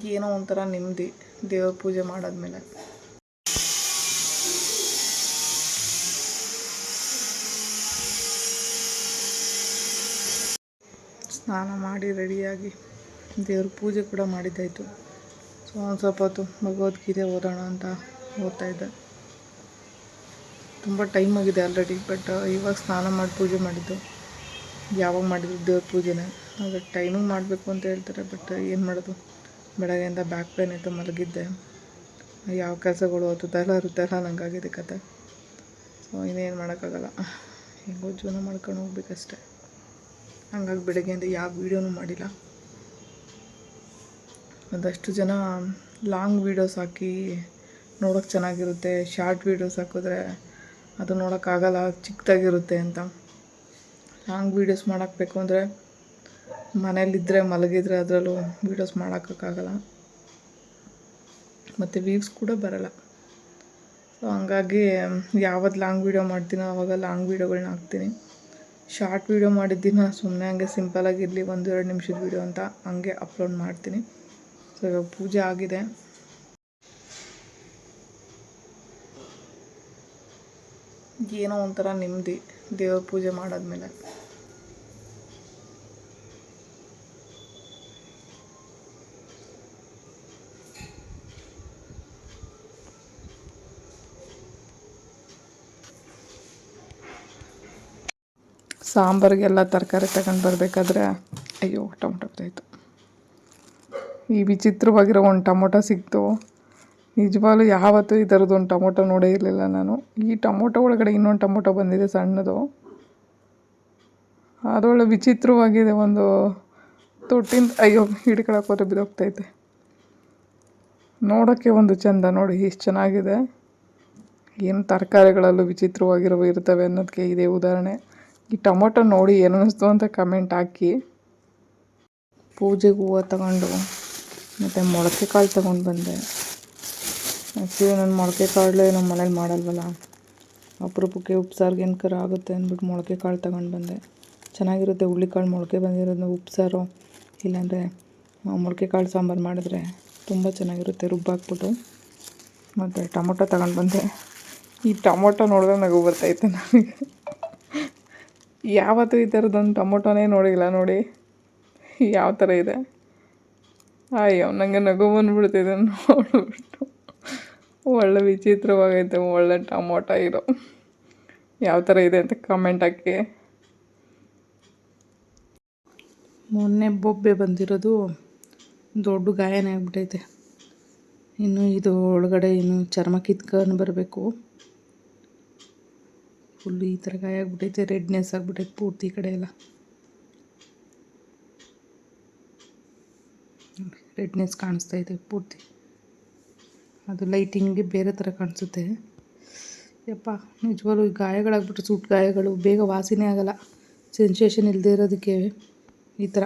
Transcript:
ಏನೋ ಒಂಥರ ನೆಮ್ಮದಿ ದೇವ್ರ ಪೂಜೆ ಮಾಡಾದ್ಮೇಲೆ. ಸ್ನಾನ ಮಾಡಿ ರೆಡಿಯಾಗಿ ದೇವ್ರ ಪೂಜೆ ಕೂಡ ಮಾಡಿದ್ದಾಯಿತು. ಸೊ ಒಂದು ಸ್ವಲ್ಪ ಹೊತ್ತು ಭಗವದ್ಗೀತೆ ಓದೋಣ ಅಂತ ಓದ್ತಾ ಇದ್ದೆ. ತುಂಬ ಟೈಮ್ ಆಗಿದೆ ಆಲ್ರೆಡಿ, ಬಟ್ ಇವಾಗ ಸ್ನಾನ ಮಾಡಿ ಪೂಜೆ ಮಾಡಿದ್ದು. ಯಾವಾಗ ಮಾಡಿದ್ರು ದೇವ್ರ ಪೂಜೆನೇ. ಆದರೆ ಟೈಮಿಂಗ್ ಮಾಡಬೇಕು ಅಂತ ಹೇಳ್ತಾರೆ, ಬಟ್ ಏನು ಮಾಡೋದು? ಬೆಳಗ್ಗೆಯಿಂದ ಬ್ಯಾಕ್ ಪೇನ್ ಇತ್ತು, ಮಲಗಿದ್ದೆ. ಯಾವ ಕೆಲಸಗಳು ಅದು ಹತ್ತುತ್ತಲ್ಲ ಇರುತ್ತಲ್ಲ ನಂಗಾಗಿದೆ ಕತೆ. ಸೊ ಇನ್ನೇನು ಮಾಡೋಕ್ಕಾಗಲ್ಲ. ಹೆಂಗೋ ಜೀವನ ಮಾಡ್ಕೊಂಡು ಹೋಗ್ಬೇಕಷ್ಟೆ. ಹಂಗಾಗಿ ಬೆಳಗ್ಗೆಯಿಂದ ಯಾವ ವೀಡಿಯೋನೂ ಮಾಡಿಲ್ಲ. ಒಂದಷ್ಟು ಜನ ಲಾಂಗ್ ವೀಡಿಯೋಸ್ ಹಾಕಿ ನೋಡೋಕೆ ಚೆನ್ನಾಗಿರುತ್ತೆ ಶಾರ್ಟ್ ವೀಡಿಯೋಸ್ ಹಾಕಿದ್ರೆ ಅದು ನೋಡೋಕ್ಕಾಗಲ್ಲ, ಚಿಕ್ಕದಾಗಿರುತ್ತೆ ಅಂತ. ಲಾಂಗ್ ವೀಡಿಯೋಸ್ ಮಾಡೋಕ್ಬೇಕು ಅಂದರೆ ಮನೇಲಿದ್ದರೆ ಮಲಗಿದ್ರೆ ಅದರಲ್ಲೂ ವೀಡಿಯೋಸ್ ಮಾಡೋಕ್ಕಾಗಲ್ಲ ಮತ್ತು ವೀವ್ಸ್ ಕೂಡ ಬರಲ್ಲ. ಸೊ ಹಂಗಾಗಿ ಯಾವತ್ತು ಲಾಂಗ್ ವೀಡಿಯೋ ಮಾಡ್ತೀನೋ ಆವಾಗ ಲಾಂಗ್ ವೀಡಿಯೋಗಳನ್ನ ಹಾಕ್ತೀನಿ. ಶಾರ್ಟ್ ವೀಡಿಯೋ ಮಾಡಿದ್ದಿನ ಸುಮ್ಮನೆ ಹಂಗೆ ಸಿಂಪಲಾಗಿರಲಿ ಒಂದು ಎರಡು ನಿಮಿಷದ ವೀಡಿಯೋ ಅಂತ ಹಂಗೆ ಅಪ್ಲೋಡ್ ಮಾಡ್ತೀನಿ. ಸೊ ಇವಾಗ ಪೂಜೆ ಆಗಿದೆ. ಏನೋ ಒಂಥರ ನೆಮ್ಮದಿ ದೇವ್ರ ಪೂಜೆ ಮಾಡಾದ್ಮೇಲೆ. ಸಾಂಬಾರಿಗೆಲ್ಲ ತರಕಾರಿ ತಗೊಂಡು ಬರಬೇಕಾದ್ರೆ, ಅಯ್ಯೋ, ಟೊಮೊಟೊ ಈ ವಿಚಿತ್ರವಾಗಿರೋ ಒಂದು ಟೊಮೊಟೊ ಸಿಕ್ತು. ನಿಜವಾಗ್ಲೂ ಯಾವತ್ತೂ ಈ ಥರದ್ದು ಒಂದು ಟೊಮೊಟೊ ನೋಡೇ ಇರಲಿಲ್ಲ ನಾನು. ಈ ಟೊಮೊಟೊ ಒಳಗಡೆ ಇನ್ನೊಂದು ಟೊಮೊಟೊ ಬಂದಿದೆ ಸಣ್ಣದು. ಅದೊಳ್ಳೆ ವಿಚಿತ್ರವಾಗಿದೆ ಒಂದು ತೊಟ್ಟಿಂದ, ಅಯ್ಯೋ ಹಿಡ್ಕೊಳಕ್ಕೆ ಹೋದ್ರೆ ಬಿದ್ದೋಗ್ತೈತೆ. ನೋಡೋಕ್ಕೆ ಒಂದು ಚಂದ, ನೋಡಿ ಇಷ್ಟು ಚೆನ್ನಾಗಿದೆ. ಏನು ತರಕಾರಿಗಳಲ್ಲೂ ವಿಚಿತ್ರವಾಗಿರೋ ಇರ್ತವೆ ಅನ್ನೋದಕ್ಕೆ ಇದೇ ಉದಾಹರಣೆ. ಈ ಟೊಮೊಟೊ ನೋಡಿ ಏನು ಅನ್ನಿಸ್ತು ಅಂತ ಕಮೆಂಟ್ ಹಾಕಿ. ಪೂಜೆಗೆ ಹೂವು ತಗೊಂಡು, ಮತ್ತು ಮೊಳಕೆ ಕಾಳು ತೊಗೊಂಡು ಬಂದೆ. ಆ್ಯಕ್ಚುಲಿ ನಾನು ಮೊಳಕೆ ಕಾಳು ನಮ್ಮ ಮನೇಲಿ ಮಾಡಲ್ವಲ್ಲ. ಅಪರೂಪಕ್ಕೆ ಉಪ್ಸಾರಿಗೆ ಕರ ಆಗುತ್ತೆ ಅಂದ್ಬಿಟ್ಟು ಮೊಳಕೆ ಕಾಳು ತಗೊಂಡು ಬಂದೆ. ಚೆನ್ನಾಗಿರುತ್ತೆ ಹುಳ್ಳಿಕಾಳು ಮೊಳಕೆ ಬಂದಿರೋದನ್ನ ಉಪ್ಸಾರು. ಇಲ್ಲಾಂದರೆ ಮೊಳಕೆ ಕಾಳು ಸಾಂಬಾರು ಮಾಡಿದ್ರೆ ತುಂಬ ಚೆನ್ನಾಗಿರುತ್ತೆ ರುಬ್ಬಾಕ್ಬಿಟ್ಟು ಮತ್ತು ಟೊಮೊಟೊ ತಗೊಂಡು ಬಂದೆ. ಈ ಟೊಮೊಟೊ ನೋಡಿದ್ರೆ ನಗು ಬರ್ತಾಯಿತ್ತು ನನಗೆ. ಯಾವತ್ತೂ ಈ ಥರದ್ದೊಂದು ಟೊಮೊಟೊನೇ ನೋಡಿಲ್ಲ ನೋಡಿ. ಯಾವ ಥರ ಇದೆ? ಅಯ್ಯೋ ನನಗೆ ನಗು ಬಂದ್ಬಿಡ್ತಿದೆ ನೋಡಿಬಿಟ್ಟು. ಒಳ್ಳೆ ವಿಚಿತ್ರವಾಗೈತೆ, ಒಳ್ಳೆ ಟೊಮೊಟೊ ಇರೋ ಯಾವ ಥರ ಇದೆ ಅಂತ ಕಮೆಂಟ್ ಹಾಕಿ. ಮೊನ್ನೆ ಬೊಬ್ಬೆ ಬಂದಿರೋದು ದೊಡ್ಡ ಗಾಯನೇ ಆಗ್ಬಿಟ್ಟೈತೆ ಇನ್ನು ಇದು ಒಳಗಡೆ ಇನ್ನು ಚರ್ಮ ಕಿತ್ಕೊಂಡು ಬರಬೇಕು. ಫುಲ್ಲು ಈ ಥರ ಗಾಯ ಆಗ್ಬಿಟ್ಟೈತೆ ರೆಡ್ನೆಸ್ ಆಗಿಬಿಟ್ಟೈತೆ ಪೂರ್ತಿ ಕಡೆ ಎಲ್ಲ. ರೆಡ್ನೆಸ್ ಕಾಣಿಸ್ತಾ ಇದೆ ಪೂರ್ತಿ. ಅದು ಲೈಟಿಂಗ್ಗೆ ಬೇರೆ ಥರ ಕಾಣಿಸುತ್ತೆ. ಯಪ್ಪ, ನಿಜವಾಗ್ಲೂ ಈ ಗಾಯಗಳಾಗ್ಬಿಟ್ಟು ಸುಟ್ಟು ಗಾಯಗಳು, ಬೇಗ ವಾಸಿನೇ ಆಗಲ್ಲ. ಸೆನ್ಸೇಷನ್ ಇಲ್ಲದೆ ಇರೋದಕ್ಕೆ ಈ ಥರ